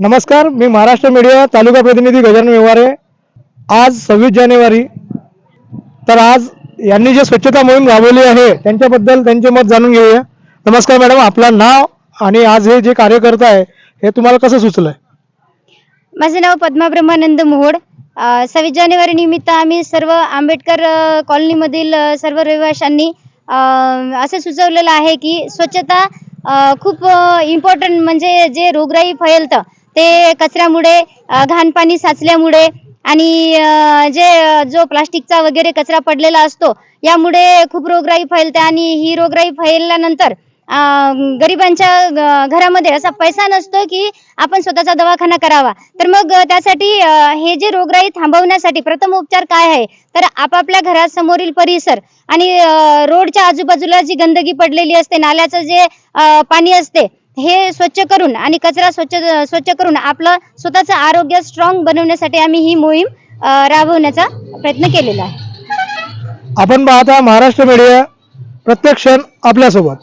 नमस्कार मी महाराष्ट्र मीडिया तालुका प्रतिनिधी गजानन व्यवहारे आज सव्वीस जानेवारी. तर आज यांनी जे स्वच्छता मोहीम राबवली आहे त्यांच्याबद्दल त्यांचे मत जाणून घेऊया. नमस्कार मॅडम आपलं नाव आणि आज हे जे कार्य करत आहे हे तुम्हाला कसं सुचलंय? माझं नाव पद्मा ब्रह्मानंद मोहोड सव्वीस जानेवारी निमित्त आम्ही सर्व आंबेडकर कॉलनीमधील सर्व रहिवाशांनी असं सुचवलेलं आहे की स्वच्छता खूप इम्पॉर्टंट म्हणजे जे रोगराई फैलतं ते कचऱ्यामुळे घाण पाणी साचल्यामुळे आणि जे जो प्लास्टिकचा वगैरे कचरा पडलेला असतो यामुळे खूप रोगराई फैलते आणि ही रोगराई फैलल्यानंतर गरिबांच्या घरामध्ये असा पैसा नसतो की आपण स्वतःचा दवाखाना करावा. तर मग त्यासाठी हे जे रोगराई थांबवण्यासाठी प्रथम उपचार काय आहे? तर आपापल्या घरासमोरील परिसर आणि रोडच्या आजूबाजूला जी गंदगी पडलेली असते नाल्याचं जे पाणी असते हे स्वच्छ करून आणि कचरा स्वच्छ स्वच्छ करून आपलं स्वतःचं आरोग्य स्ट्रॉंग बनवण्यासाठी आम्ही ही मोहीम राबवण्याचा प्रयत्न केलेला आहे. आपण पाहता महाराष्ट्र मीडिया प्रत्यक्ष आपल्यासोबत.